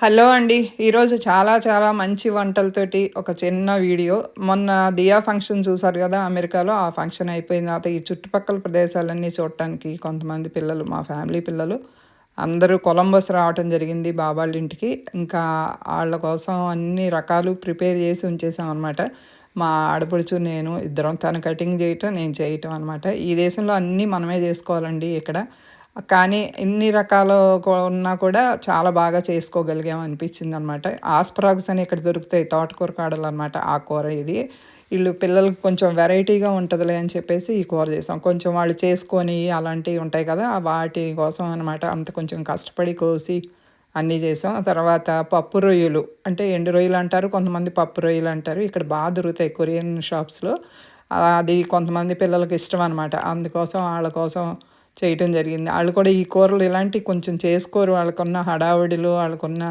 Hello అండి. ఈరోజు చాలా చాలా మంచి వంటలతోటి ఒక చిన్న వీడియో. మొన్న దియా ఫంక్షన్ చూసారు కదా అమెరికాలో. ఆ ఫంక్షన్ అయిపోయిన తర్వాత ఈ చుట్టుపక్కల ప్రదేశాలన్నీ చూడటానికి కొంతమంది పిల్లలు మా ఫ్యామిలీ పిల్లలు అందరూ కొలంబస్ రావటం జరిగింది బాబాళ్ళ ఇంటికి. ఇంకా వాళ్ళ కోసం అన్ని రకాలు ప్రిపేర్ చేసి ఉంచేసాం అనమాట మా ఆడపడుచు నేను ఇద్దరం తను కటింగ్ చేయటం నేను చేయటం అనమాట ఈ దేశంలో అన్నీ మనమే చేసుకోవాలండి ఇక్కడ. కానీ ఇన్ని రకాలు ఉన్నా కూడా చాలా బాగా చేసుకోగలిగాం అనిపించింది అనమాట ఆస్ప్రాగ్స్ అని ఇక్కడ దొరుకుతాయి తోటకూర కాడలు అనమాట ఆ కూర ఇది. వీళ్ళు పిల్లలకి కొంచెం వెరైటీగా ఉంటుందిలే అని చెప్పేసి ఈ కూర చేసాం. కొంచెం వాళ్ళు చేసుకొని అలాంటివి ఉంటాయి కదా వాటి కోసం అనమాట అంత కొంచెం కష్టపడి కోసి అన్నీ చేసాం. తర్వాత పప్పు రొయ్యలు అంటే ఎండు రొయ్యలు అంటారు కొంతమంది పప్పు రొయ్యలు అంటారు. ఇక్కడ బాగా దొరుకుతాయి కొరియన్ షాప్స్లో. అది కొంతమంది పిల్లలకి ఇష్టం అనమాట అందుకోసం వాళ్ళ కోసం చేయటం జరిగింది. వాళ్ళు కూడా ఈ కూరలు ఇలాంటివి కొంచెం చేసుకోరు. వాళ్ళకున్న హడావిడిలు వాళ్ళకున్న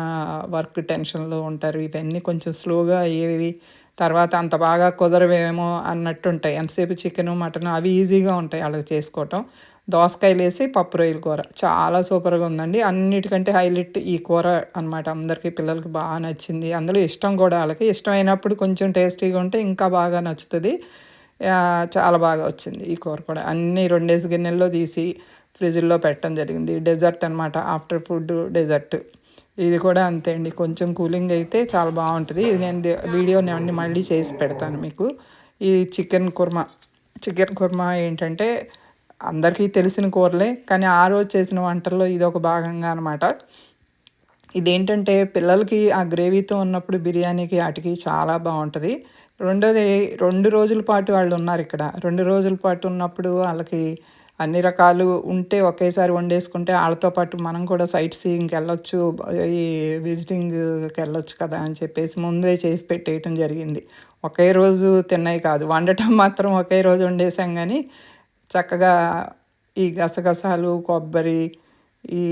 వర్క్ టెన్షన్లో ఉంటారు. ఇవన్నీ కొంచెం స్లోగా అయ్యేవి. తర్వాత అంత బాగా కుదరవేమో అన్నట్టు ఉంటాయి ఎంతసేపు చికెను మటన్ అవి ఈజీగా ఉంటాయి వాళ్ళకి చేసుకోవటం. దోసకాయలు వేసి పప్పు రొయ్యల కూర. చాలా సూపర్గా ఉందండి. అన్నిటికంటే హైలైట్ ఈ కూర అనమాట అందరికీ పిల్లలకి బాగా నచ్చింది. అందులో ఇష్టం కూడా వాళ్ళకి ఇష్టమైనప్పుడు కొంచెం టేస్టీగా ఉంటే ఇంకా బాగా నచ్చుతుంది. చాలా బాగా వచ్చింది ఈ కూర కూడా. అన్నీ రెండేసి గిన్నెల్లో తీసి ఫ్రిడ్జ్లో పెట్టడం జరిగింది. డెజర్ట్ అనమాట ఆఫ్టర్ ఫుడ్ డెజర్ట్. ఇది కూడా అంతే అండి. కొంచెం కూలింగ్ అయితే చాలా బాగుంటుంది. ఇది నేను వీడియో నేను మళ్ళీ చేసి పెడతాను మీకు. ఈ చికెన్ కుర్మా. చికెన్ కుర్మా ఏంటంటే అందరికీ తెలిసిన కూరలే కానీ ఆ రోజు చేసిన వంటల్లో ఇది ఒక భాగంగా అనమాట ఇదేంటంటే పిల్లలకి ఆ గ్రేవీతో ఉన్నప్పుడు బిర్యానీకి వాటికి చాలా బాగుంటుంది. రెండోది రెండు రోజుల పాటు వాళ్ళు ఉన్నారు ఇక్కడ. రెండు రోజుల పాటు ఉన్నప్పుడు వాళ్ళకి అన్ని రకాలు ఉంటే ఒకేసారి వండేసుకుంటే వాళ్ళతో పాటు మనం కూడా సైట్ సీయింగ్కి వెళ్ళొచ్చు ఈ విజిటింగ్కి వెళ్ళొచ్చు కదా అని చెప్పేసి ముందే చేసి పెట్టేయటం జరిగింది. ఒకే రోజు తిన్నాయి కాదు. వండటం మాత్రం ఒకే రోజు వండేసాం కానీ చక్కగా ఈ గసగసాలు కొబ్బరి ఈ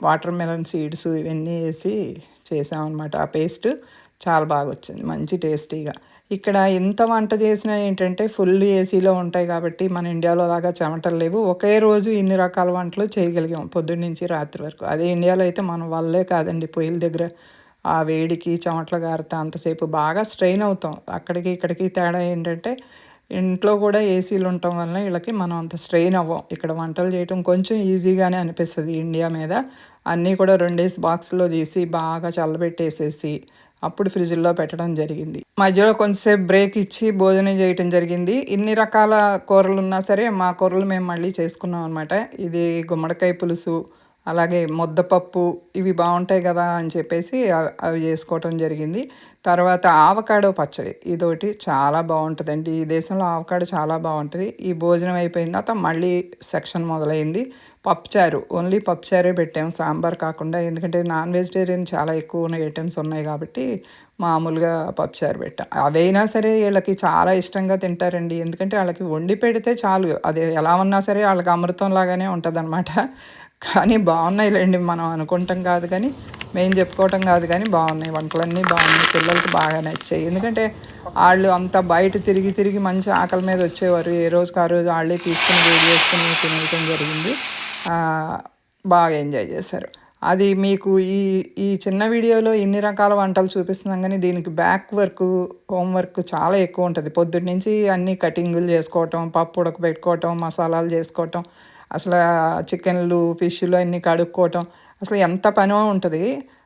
వాటర్ మెలన్ సీడ్స్ ఇవన్నీ వేసి చేసామన్నమాట. ఆ పేస్ట్ చాలా బాగా వచ్చింది మంచి టేస్టీగా. ఇక్కడ ఎంత వంట చేసినా ఏంటంటే ఫుల్ ఏసీలో ఉంటాయి కాబట్టి మన ఇండియాలో లాగా చెమటలు లేవు. ఒకే రోజు ఇన్ని రకాల వంటలు చేయగలిగాం పొద్దున్న నుంచి రాత్రి వరకు. అదే ఇండియాలో అయితే మన వల్లే కాదండి. పొయ్యిల దగ్గర ఆ వేడికి చెమటలు గారుతా అంతసేపు బాగా స్ట్రెయిన్ అవుతాం. అక్కడికి ఇక్కడికి తేడా ఏంటంటే ఇంట్లో కూడా ఏసీలు ఉండటం వల్ల వీళ్ళకి మనం అంత స్ట్రెయిన్ అవ్వం. ఇక్కడ వంటలు చేయటం కొంచెం ఈజీగానే అనిపిస్తుంది ఇండియా మీద. అన్నీ కూడా రెండేసి బాక్స్లో తీసి బాగా చల్లబెట్టేసేసి అప్పుడు ఫ్రిడ్జ్లో పెట్టడం జరిగింది. మధ్యలో కొంతసేపు బ్రేక్ ఇచ్చి భోజనం చేయటం జరిగింది. ఇన్ని రకాల కూరలు ఉన్నా సరే మా కూరలు మేము మళ్ళీ చేసుకున్నాం అనమాట ఇది గుమ్మడికాయ పులుసు అలాగే ముద్దపప్పు ఇవి బాగుంటాయి కదా అని చెప్పేసి అవి చేసుకోవటం జరిగింది. తర్వాత ఆవకాడో పచ్చడి ఇదొకటి చాలా బాగుంటుందండి. ఈ దేశంలో ఆవకాడో చాలా బాగుంటుంది. ఈ భోజనం అయిపోయిన తర్వాత మళ్ళీ సెక్షన్ మొదలైంది. పప్పుచారు ఓన్లీ పప్పుచారే పెట్టాము సాంబార్ కాకుండా ఎందుకంటే నాన్ వెజిటేరియన్ చాలా ఎక్కువ ఉన్న ఐటమ్స్ ఉన్నాయి కాబట్టి మామూలుగా పప్పుచారు పెట్టాం. అవైనా సరే వీళ్ళకి చాలా ఇష్టంగా తింటారండి. ఎందుకంటే వాళ్ళకి వండి పెడితే చాలు. అది ఎలా ఉన్నా సరే వాళ్ళకి అమృతం లాగానే ఉంటుంది అనమాట కానీ బాగున్నాయిలేండి మనం అనుకుంటాం కాదు కానీ మేము చెప్పుకోవటం కాదు కానీ బాగున్నాయి వంటలన్నీ బాగున్నాయి పిల్లలకి బాగా నచ్చాయి. ఎందుకంటే వాళ్ళు అంతా బయట తిరిగి తిరిగి మంచి ఆకలి మీద వచ్చేవారు. ఏ రోజుకి ఆ రోజు వాళ్ళే తీసుకుని వేడి చేసుకుని తినడం జరిగింది. బాగా ఎంజాయ్ చేశారు. అది మీకు ఈ ఈ చిన్న వీడియోలో ఇన్ని రకాల వంటలు చూపిస్తున్నాం కానీ దీనికి బ్యాక్ వర్క్ హోమ్ వర్క్ చాలా ఎక్కువ ఉంటుంది. పొద్దున్నుంచి అన్ని కటింగులు చేసుకోవటం పప్పు ఉడకబెట్టుకోవటం మసాలాలు చేసుకోవటం అసలు చికెన్లు ఫిష్లు అన్నీ కడుక్కోవటం. అసలు ఎంత పనో ఉంటుంది.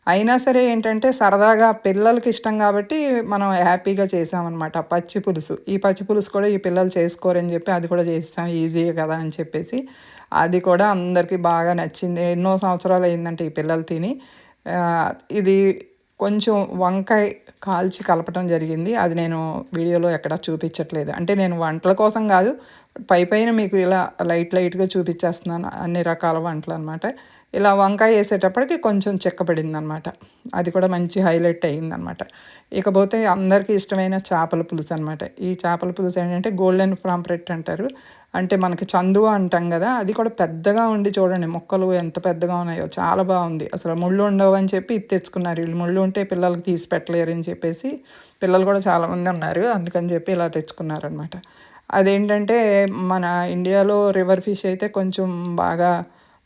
అయినా సరే ఏంటంటే సరదాగా పిల్లలకి ఇష్టం కాబట్టి మనం హ్యాపీగా చేసామన్నమాట. పచ్చి పులుసు. ఈ పచ్చి పులుసు కూడా ఈ పిల్లలు చేసుకోరని చెప్పి అది కూడా చేస్తాం. ఈజీగా కదా అని చెప్పేసి. అది కూడా అందరికీ బాగా నచ్చింది. ఎన్నో సంవత్సరాలు అయిందంటే ఈ పిల్లలు తిని. ఇది కొంచెం వంకాయ కాల్చి కలపటం జరిగింది. అది నేను వీడియోలో ఎక్కడ చూపించట్లేదు. అంటే నేను వంటల కోసం కాదు పై పైన మీకు ఇలా లైట్ లైట్గా చూపించేస్తున్నాను అన్ని రకాల వంటలు అనమాట ఇలా వంకాయ వేసేటప్పటికి కొంచెం చెక్కబడింది అనమాట అది కూడా మంచి హైలైట్ అయ్యిందనమాట ఇకపోతే అందరికీ ఇష్టమైన చేపల పులుసు అనమాట ఈ చేపల పులుసు ఏంటంటే గోల్డెన్ ఫ్రాంప్రెట్ అంటారు. అంటే మనకి చందువ అంటాం కదా అది కూడా పెద్దగా ఉండి చూడండి మొక్కలు ఎంత పెద్దగా ఉన్నాయో చాలా బాగుంది. అసలు ముళ్ళు ఉండవు అని చెప్పి ఇది తెచ్చుకున్నారు. వీళ్ళు ముళ్ళు ఉంటే పిల్లలకి తీసి పెట్టలేరు అని చెప్పేసి పిల్లలు కూడా చాలామంది ఉన్నారు. అందుకని చెప్పి ఇలా తెచ్చుకున్నారనమాట అదేంటంటే మన ఇండియాలో రివర్ ఫిష్ అయితే కొంచెం బాగా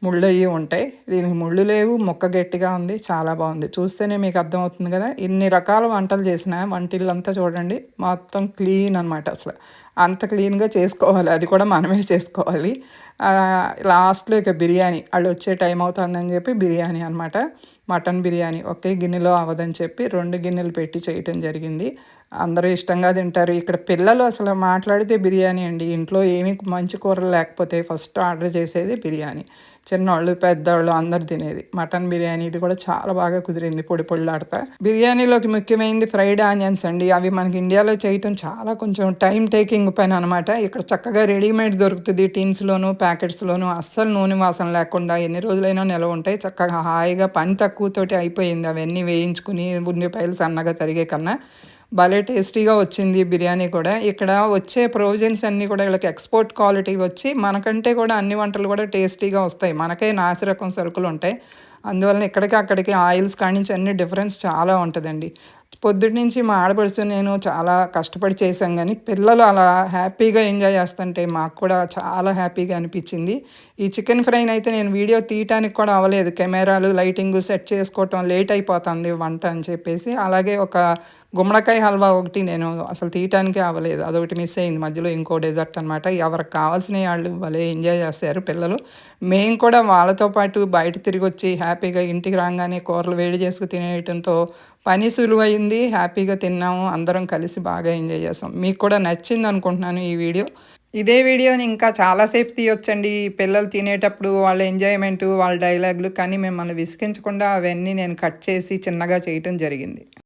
ముళ్ళు అయ్యి ఉంటాయి. దీనికి ముళ్ళు లేవు మొక్క గట్టిగా ఉంది చాలా బాగుంది. చూస్తేనే మీకు అర్థమవుతుంది కదా ఇన్ని రకాల వంటలు చేసిన వంటిల్లంతా చూడండి మొత్తం క్లీన్ అనమాట అసలు. అంత క్లీన్గా చేసుకోవాలి అది కూడా మనమే చేసుకోవాలి. లాస్ట్లో ఇక బిర్యానీ వాళ్ళు వచ్చే టైం అవుతుందని చెప్పి బిర్యానీ అనమాట మటన్ బిర్యానీ ఒకే గిన్నెలో అవ్వదని చెప్పి రెండు గిన్నెలు పెట్టి చేయటం జరిగింది. అందరూ ఇష్టంగా తింటారు. ఇక్కడ పిల్లలు అసలు మాట్లాడితే బిర్యానీ అండి. ఇంట్లో ఏమి మంచి కూరలు లేకపోతే ఫస్ట్ ఆర్డర్ చేసేది బిర్యానీ. చిన్నవాళ్ళు పెద్దవాళ్ళు అందరు తినేది. మటన్ బిర్యానీ ఇది కూడా చాలా బాగా కుదిరింది పొడి పొడిలాడతా బిర్యానీలోకి ముఖ్యమైనది ఫ్రైడ్ ఆనియన్స్ అండి. అవి మనకి ఇండియాలో చేయటం చాలా కొంచెం టైం టేకింగ్ పైన అనమాట ఇక్కడ చక్కగా రెడీమేడ్ దొరుకుతుంది టీన్స్లోను ప్యాకెట్స్లోను. అస్సలు నూనె వాసన లేకుండా ఎన్ని రోజులైనా నిలవ ఉంటాయి. చక్కగా హాయిగా పని తక్కువతోటి అయిపోయింది. అవన్నీ వేయించుకుని ఉల్లిపాయలు సన్నగా తరిగే కన్నా భలే టేస్టీగా వచ్చింది బిర్యానీ కూడా. ఇక్కడ వచ్చే ప్రొవిజన్స్ అన్నీ కూడా వీళ్ళకి ఎక్స్పోర్ట్ క్వాలిటీ వచ్చి మనకంటే కూడా అన్ని వంటలు కూడా టేస్టీగా వస్తాయి. మనకే నాసిరకం సరుకులు ఉంటాయి. అందువలన ఇక్కడికి అక్కడికి ఆయిల్స్ కానించి అన్ని డిఫరెన్స్ చాలా ఉంటుందండి. పొద్దుటి నుంచి మా ఆడపడుచు నేను చాలా కష్టపడి చేశాం కానీ పిల్లలు అలా హ్యాపీగా ఎంజాయ్ చేస్తుంటే మాకు కూడా చాలా హ్యాపీగా అనిపించింది. ఈ చికెన్ ఫ్రైని అయితే నేను వీడియో తీయటానికి కూడా అవ్వలేదు. కెమెరాలు లైటింగ్ సెట్ చేసుకోవటం లేట్ అయిపోతుంది వంట అని చెప్పేసి. అలాగే ఒక గుమ్మడికాయ హల్వా ఒకటి నేను అసలు తీయటానికే అవ్వలేదు. అదొకటి మిస్ అయింది. మధ్యలో ఇంకో డెజర్ట్ అనమాట ఎవరికి కావాల్సిన వాళ్ళు భలే ఎంజాయ్ చేస్తారు పిల్లలు. మేము కూడా వాళ్ళతో పాటు బయట తిరిగి వచ్చి హ్యాపీ హ్యాపీగా ఇంటికి రాగానే కూరలు వేడి చేసుకు తినేయటంతో పని సులువైంది హ్యాపీగా తిన్నాము అందరం కలిసి బాగా ఎంజాయ్ చేస్తాం మీకు కూడా నచ్చింది అనుకుంటున్నాను ఈ వీడియో. ఇదే వీడియోని ఇంకా చాలాసేపు తీయొచ్చండి. పిల్లలు తినేటప్పుడు వాళ్ళ ఎంజాయ్మెంట్ వాళ్ళ డైలాగులు కానీ మిమ్మల్ని విసిగించకుండా అవన్నీ నేను కట్ చేసి చిన్నగా చేయటం జరిగింది.